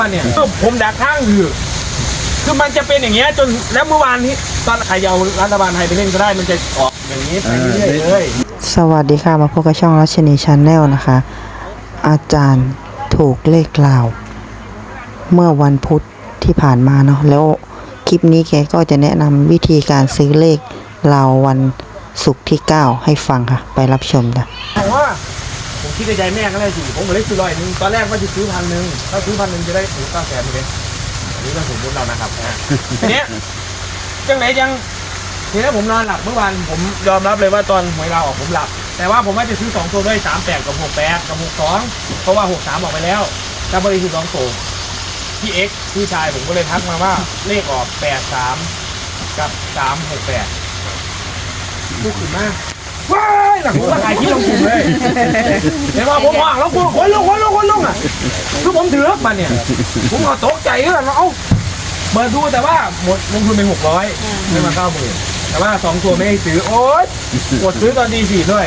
มาเนี่ยผมดักข้างคือคือมันจะเป็นอย่างเงี้ยจนแล้วเมื่อวานที่ตอนใครจะเอารัฐบาลไทยไปเล่นก็ได้มันจะออกอย่างนี้ไปเรื่อยๆเลยสวัสดีค่ะมาพบกับช่องรัชนีชาแนลนะคะ อาจารย์ถูกเลขกล่าว เมื่อวันพุธที่ผ่านมาเนาะแล้วคลิปนี้แกก็จะแนะนำวิธีการซื้อเลขราววันศุกร์ที่ 9 ให้ฟังค่ะ ไปรับชมนะผมว่า ผมคิดในใจแม่ก็ได้สิผมก็เลยซื้อร้อยหนึ่งตอนแรกว่าจะซื้อพันหนึ่งถ้าซื้อพันหนึ่งจะได้ถึงเก้าแสนเลยอันนี้ก็สมมติเรานะครับอะทีเนี้ยจังไหนจังทีนี้ผมนอนหลับเมื่อวานผมยอมรับเลยว่าตอนหวยเราออกผมหลับ แต่ว่าผมว่าจะซื้อสองตัวด้วยสามแปดกับหกแปดกับหกสองเพราะว่าหกสามออกไปแล้วถ้าบริสุทธิ์สองตัวพี่เอ็กซ์พี่ชายผมก็เลยทักมาว่าเลขออกแปดสามกับสามหกแปดลูกขึ้นมา ว้ายหลังผมก็ถ่ายคลิปลงกลุ่มเลยเห็นว่าผมว่างแล้วกูคนลงคนลงคนลงอะคือผมถือมาเนี่ย ผมก็ตกใจเลยเอ้าเปิดดูแต่ว่าหมดลงทุนไปหกร้อยได้มาเก้าหมื่นแต่ว่าสองตัวไม่ให้ซื้อโอ๊ยกดซื้อตอนดีสี่ด้วย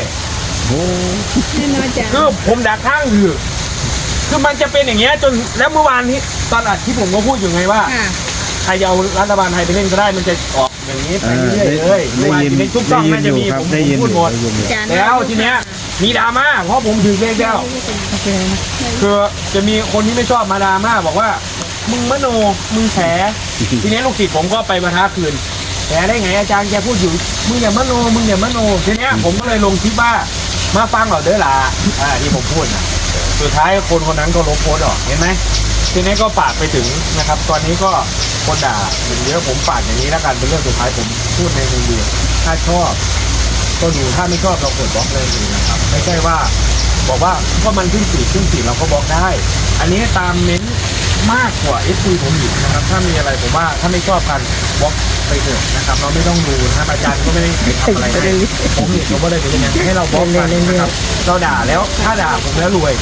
แน่นอนจ้ะคือผมดักข้างคือคือมันจะเป็นอย่างเงี้ยจนแล้วเมื่อวานที่ตอนอัดที่ผมก็พูดอยู่ไงว่าค่ะ ใครจะเอารัฐบาลไทยไปเล่นก็ได้มันจะออกอย่างนี้ไปเรื่อยๆเลยเมื่อวานที่ในทุกช่องน่าจะมีผมผมพูดหมดอาจารย์แล้วทีเนี้ยมีดราม่าเพราะผมถือเลขแล้วคือจะมีคนที่ไม่ชอบมาดราม่าบอกว่า มึงมโนมึงแฉทีนี้ลูกศิษย์ผมก็ไปมาท้าคืนแฉได้ไงอาจารย์แกพูดอยู่มึงอย่ามโนมึงอย่ามโนทีเนี้ยผมก็เลยลงคลิปว่ามาฟังเหรอเด้อหล่ะอ่าที่ผมพูดนะสุดท้ายคนคนนั้นก็ลบโพสต์ออกเห็นไหมทีนี้ก็ฝากไปถึงนะครับ ตอนนี้ก็ คนด่าอย่างเยอะผมฝากอย่างนี้แล้วกันเป็นเรื่องสุดท้ายผมพูดในมุมเดียวถ้าชอบก็ดูถ้าไม่ชอบเรากดบล็อกเลยนะครับ ไม่ใช่ว่า บอกว่าก็มันขึ้นสีขึ้นสีเราก็บล็อกได้ อันนี้ตามเน้นมากกว่า f อผมอีกนะครับ ถ้ามีอะไรผมว่าถ้าไม่ชอบกันบล็อกไปเถอะนะครับ เราไม่ต้องดูนะครับอาจารย์ก็ไม่ได้ไปทำอะไรให้ผมเห็นเขาก็เลยเป็นอย่างนั้นให้เราบล็อกกันนะครับเราด่าแล้วถ้าด่าผมแล้วรวย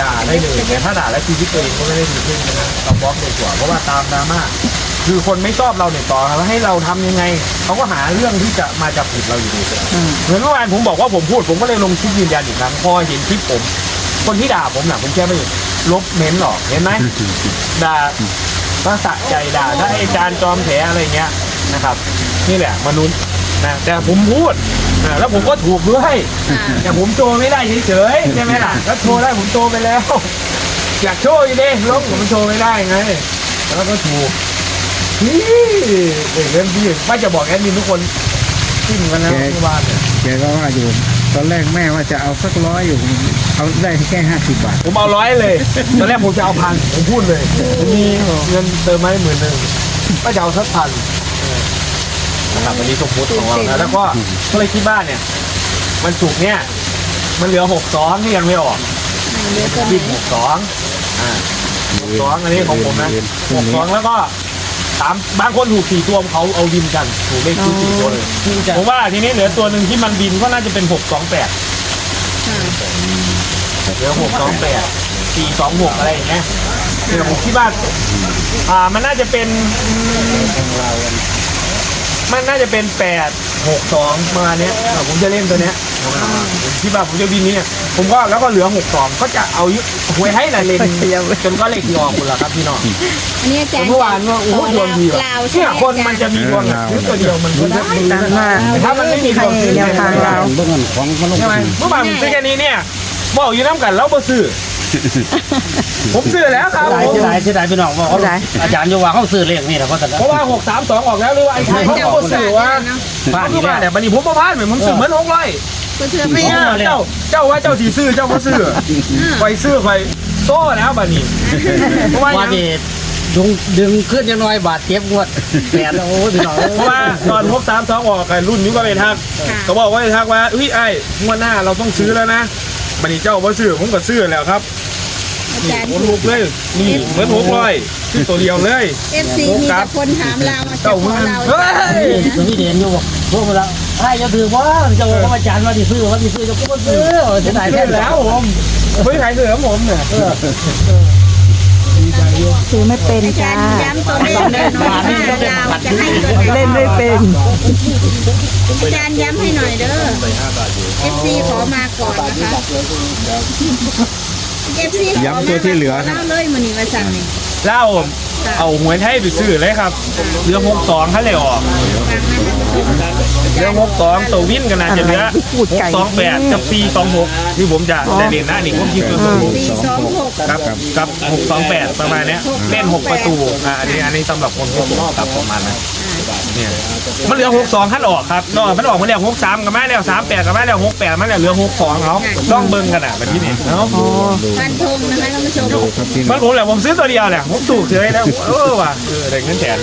ด่าได้เลยแต่ถ้าด่าแล้วชีวิตตัวเองก็ไม่ได้ดีขึ้นนะครับเราบล็อกดีกว่าเพราะว่าตามดราม่าคือคนไม่ชอบเราเนี่ยต่อแล้วให้เราทำยังไงเขาก็หาเรื่องที่จะมาจับผิดเราอยู่ดีเหมือนเมื่อวานผมบอกว่าผมพูดผมก็เลยลงคลิปยืนยันอีกครั้งพอเห็นคลิปผม คนที่ด่าผมน่ะผมแค่ไม่ลบเม้นหรอกเห็นไหมด่าก็สะใจด่าถ้าไอาจารย์จอมแผลอะไรเงี้ยนะครับ นี่แหละมนุษย์ นะแต่ผมพูดนะแล้วผมก็ถูกด้วยค่ะแต่ผมโชว์ไม่ได้เฉยๆใช่ไหมล่ะถ้าโชว์ได้ผมโชว์ไปแล้ว อยากโชว์อยู่ดิลงผมโชว์ไม่ได้ไงแล้วก็ถูกนี่เด็กเล่นพี่ไม่จะบอกแอดมินทุกคนขึ้นกันแล้วที่บ้านเนี่ยแกก็ว่าอยู่ตอนแรกแม่ว่าจะเอาสักร้อยอยู่ เอาได้แค่ห้าสิบบาท ผมเอาร้อยเลย ตอนแรกผมจะเอาพันผมพูดเลยผมมีเงินเติมมาให้หมื่นหนึ่งก็จะเอาสักพันเออ นะครับวันนี้สมมติของเรานะแล้วก็ก็เลยคิดบ้านเนี่ย มันสุกร์เนี่ยมันเหลือหกสองที่ยังไม่ออกเดี๋ยวตัวไหบินนหกสองอ่าหกสองอันนี้ของผมนะหกสองแล้วก็สามบางคนถูกสี่ตัวเขาเอาบินกันถูกเลขชุดสี่ตัวเลยผมว่าทีนี้เหลือตัวหนึ่งที่มันบินก็น่าจะเป็นหกสองแปดค่ะเหลือหกสองแปดสี่สองหกอะไรอย่างเงี้ยเดี๋ยวผมคิดว่าอ่ามันน่าจะเป็น มันน่าจะเป็นแปดหกสองประมาณเนี้ยอ่าผมจะเล่นตัวเนี้ยผมคิดว่าผมจะบินนี้ผมก็แล้วก็เหลือหกสองก็จะเอาหวยให้ละเลนจนก็เลขที่ออกคุณละครับพี่น้องอันนี้อาจารย์เมื่อวานว่าโอ้โหดวงดีว่ะลาวใช่เนี่ยไหมคนมันจะมีดวงอะซื้อตัวเดียวมันก็ได้ตามว่าแต่ถ้ามันไม่มีดวงซื้อแนวทางเราเบื้องของเขาลงใช่ไหมเมื่อวานผมซื้อแค่นี้เนี่ย บอกอยู่น้ำกันแล้วบ่ซื้อ ผมซื้อแล้วครับเสียดายเสียดายพี่น้องว่าเขาอาจารย์โยว่าเขาซื้อเลขนี่แหละเพราะฉะนั้นเพราะว่าหกสามสองออกแล้วหรือว่าไอ้ชายเขาบ่ซื้อว่าพลาดคือีอกว่าแล้วเนี่ยบัดนี้ผมบ่พลาดเหมือนผมซื้อเหมือนหกร้อยก็เชื่อไม่ไม่ง่ายเจ้าเจ้าว่าเจ้าสีซื้อเจ้าก็ซื้อคอยซื้อคอยโซ่แล้วบัดนี้เพราะว่าว่าอย่างเดดึงดึงขึ้นยังน้อยบาทเจ็บงวดแปดแล้วโอ้ยพี่น้องเพราะว่าตอนพกสามสองออกกันรุ่นนี้ก็เป็นทักเขาบอกว่าเป็นทักว่าเฮ้ยไอ้งวดหน้าเราต้องซื้อแล้วนะ บัดนี้เจ้าบ่ซื้อผมก็ซื้อแล้วครับอานี่จารย์ คนลุกเลย นี่เหมือนหกร้อยซื้อตัวเดียวเลย เอฟซีมีแต่คนถามเรามาเจ้าขมืออเราเฮ้ยตัวนี้เด่นอยู่พวกเราไอ้จะถือว่าจะบอกว่าอาจารย์ว่าที่ซื้อว่าที่ซื้อจะก็ซื้อเสียดายซื้แค่อแล้แล้ววผมไม่ขายเสือผมเนี่ย ซื้อไม่เป็นอาจาจ้ารย์ย้ำตัวเลขหน่อยว่าเราจะให้ตัวไหนเล่นไม่เป็นอาจารย์ย้ำให้หน่อยเด้อเอฟซีขอมาก่อนนะคะเอฟซีขอมาเล่าเลยมันนี่มาสั่งนี่เล่า เอาหวยไทยไปซื้อเลยครับเรือหกสองท่านเลยออกเรือหกสองตัววินกันนะจะเหลือหกสองแปดกับปีสองหกที่ผมจะได้เรียนนะนี่ผมคิดคือสี่สองหกครับกับหกสองแปดประมาณเนี้ยเล่นหกประตูอะอันนี้อันนี้สำหรับคนที่ผมครับประมาณนั้นเนี่ยมันเหลือหกสองขั้นออกครับนอกมันออกมาแล้วหกสามกับแม่แล้วสามแปดกับแม่แล้วหกแปดมาแล้วเหลือหกสองเขาต้องเบิ่งกันอะแบบนี้นี่เนาะฟันธงนะคะท่านผู้ชมครับพี่มันผมแหละผมซื้อตัวเดียวแหละผมถูกเลยแล้วเออว่ะเออได้เงินแสน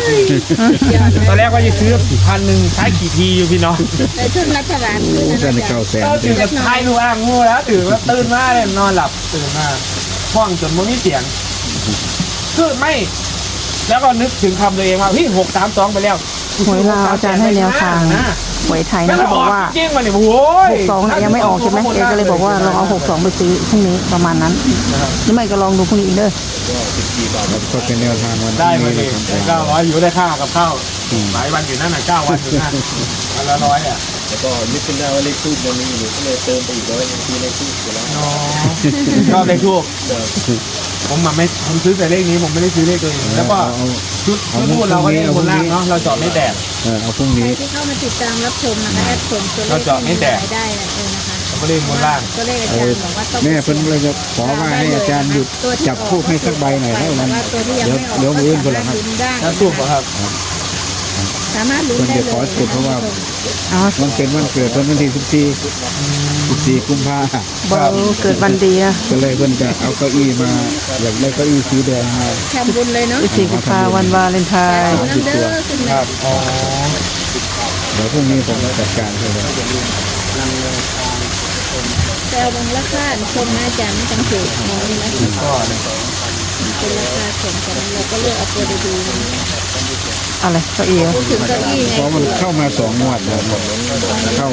ตอนแรกว่าจะซื้อพันหนึ่งใช้กี่ทีอยู่พี่น้องในทุนรัฐบาลคือท่านนะเก้าแสนก็ตื่นกับทายดูอ่างงูแล้วตื่นว่าตื่นมาเลยนอนหลับตื่นมาห้องจนมันไม่เสียงคือไม่ แล้วก็นึกถึงคำตัวเองว่าพี่หกสามสองไปแล้วหวยลาวอาจารย์ให้แนวทางนะ หวยไทยไม่นะได้เขาบบออกกว่าจริงๆมันเนี่ยโอ้ยหกสองน่ะยังไม่ออกใช่ไหมแกก็เลยบอกว่าลองเอาหกสองไปซื้อพรุ่งนี้ประมาณนั้นนี่ไม่ก็ลองดูพรุ่งนี้อีกเด้อก็เป็นแนวทางวันได้มานี้ดินะครับเก้าร้อยอยู่ได้ค่ากับข้าวหลายวันอยู่นั่นน่ะเก้าวันอยู่นั่นวันละร้อยอะ แล้วก็นึกขึ้นได้ว่าเลขทูบยังมีอยู่ก็เลยเติมไปอีกร้อยหนึงที่เลขทูบอยู่แล้วอ๋อชอบเลขทูบผมมาไม่ผมซื้อแต่เลขนี้ผมไม่ได้ซื้อเลขตัวเองแล้วก็เอาชุดชุดพูดเราก็เล่นบนล่างเนาะเราเจาะไม่แตก เออเอาพรุ่งใครนี้ที่เข้ามาติดตามรับชมนะคะแอดส่งตัวเลเราขเจาะไม่แตก รายได้เออนะคะเราก็เล่นบนล่าง ตัวเลขอาจารย์บอกว่าต้องแม่เพิ่นเลยจะขอว่าให้อาจารย์หยุดจับทูบให้สักใบหน่อยให้มันว่าตัวที่ยังเดี๋ยวไม่ออกเดี๋ยวมืออื่นคนละครับลุ้นได้แล้วทูบเหรอครับ สามารถลุ้นได้เพิ่นจะขอเลยจุดเพราะว่าอ๋อมันเป็นวันเกิดเพิ่นวันที่14 14กุมภาพันธ์เบอร์เกิดวันดีอะก็เลยเพิ่นจะเอาเก้าอี้มาอยากได้เก้าอี้สีแดงมาทำบุญเลยเนาะสี่กุมภาวันวาเลนไทน์น้ำเด้อขึ้นคมารับอ๋อเดี๋ยวพรุ่งนี้ผมจะจัดการให้เลยแซวบางราคาชมนะอาจารย์ไม่ต้องถูกน้อยนะก็เนี่ยเป็นราคาส่งกันเราก็เลือกเอาตัวดีๆ อะไรเก้าอี้เหรอถึงเก้าอี้ไงเพราะมันเข้ามาสองงวดแล้วเข้า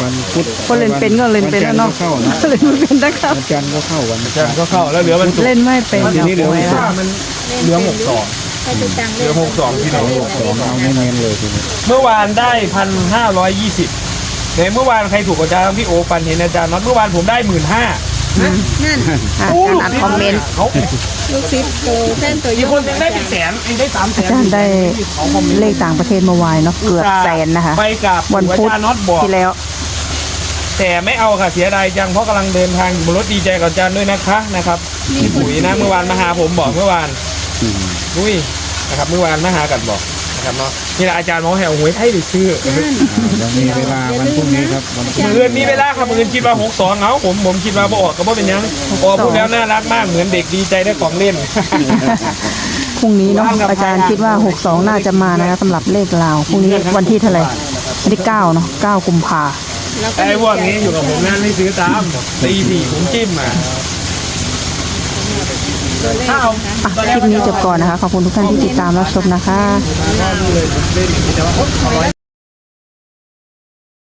วันพุธคนเล่นเป็นก็เล่นเป็นแล้วเนาะวัจัทร์ก็เข้านะเล่นไม่เป็นนะครับ วันจันทร์ก็เข้าวันอาจารย์ก็เข้าแล้วเหลือมันสุกร์เล่นไม่เป็นทีนี้เหลือหวยว่าอะมันเหลือหกสองให้ดูตังค์เหลือหกสองที่ไหนสองเอาเน้นๆเลยทีนี้เมื่อวานได้พันห้าร้อยยี่สิบในเมื่อวานใครถูกอาจารย์พี่โอปันเห็นอาจารย์น็อตเมื่อวานผมได้หมื่นห้า นั่นอะการอ่านคอมเมนต์ เขาลูกศิษย์โตแท่นตัวอีกคนยังได้เป็นแสนเองได้สามแสอานจารย์ได้เลขต่างประเทศเมื่อวานเนาะเกือบแสนนะคะ ไปกับวันพุธอาจารย์น็อตบอก ที่แล้ว แต่ไม่เอาค่ะเสียดายจังเพราะกำลังเดินทางอยู่บนรถดีใจกับอาจารย์ด้วยนะคะนะครับพี่ปุ๋ยนะเมื่อวานมาหาผมบอกเมื่อวานอุ้ยนะครับเมื่อวานมาหากันบอก นะครับเนาะนี่แหละอาจารย์หมอแหวหวยไทยหรือชื่ออ่ายังมีเวลาวันพรุ่งนี้ครับวันพรุ่งมือนี้เงินมีเวลาครับมือเงินคิดว่าหกสองเอาผมผมคิดว่าบ่ออกก็บ่เป็นหยังออกพูดแล้วน่ารักมากเหมือนเด็กดีใจได้ของเล่นพรุ่งนี้เนาะอาจารย์คิดว่า 62 น่าจะมานะคะสำหรับเลขลาวพรุ่งนี้วันที่เท่าไหร่วันที่9เนาะ9กุมภาเราก็ไอ้พวกนี้อยู่กับผมนั่นไม่ซื้อตามตีสี่ผมจิ้มอะ ตัวเลข ถ้าเอา อะ คลิปนี้จบก่อนนะคะ ขอบคุณทุกท่านที่ติดตามรับชมนะคะ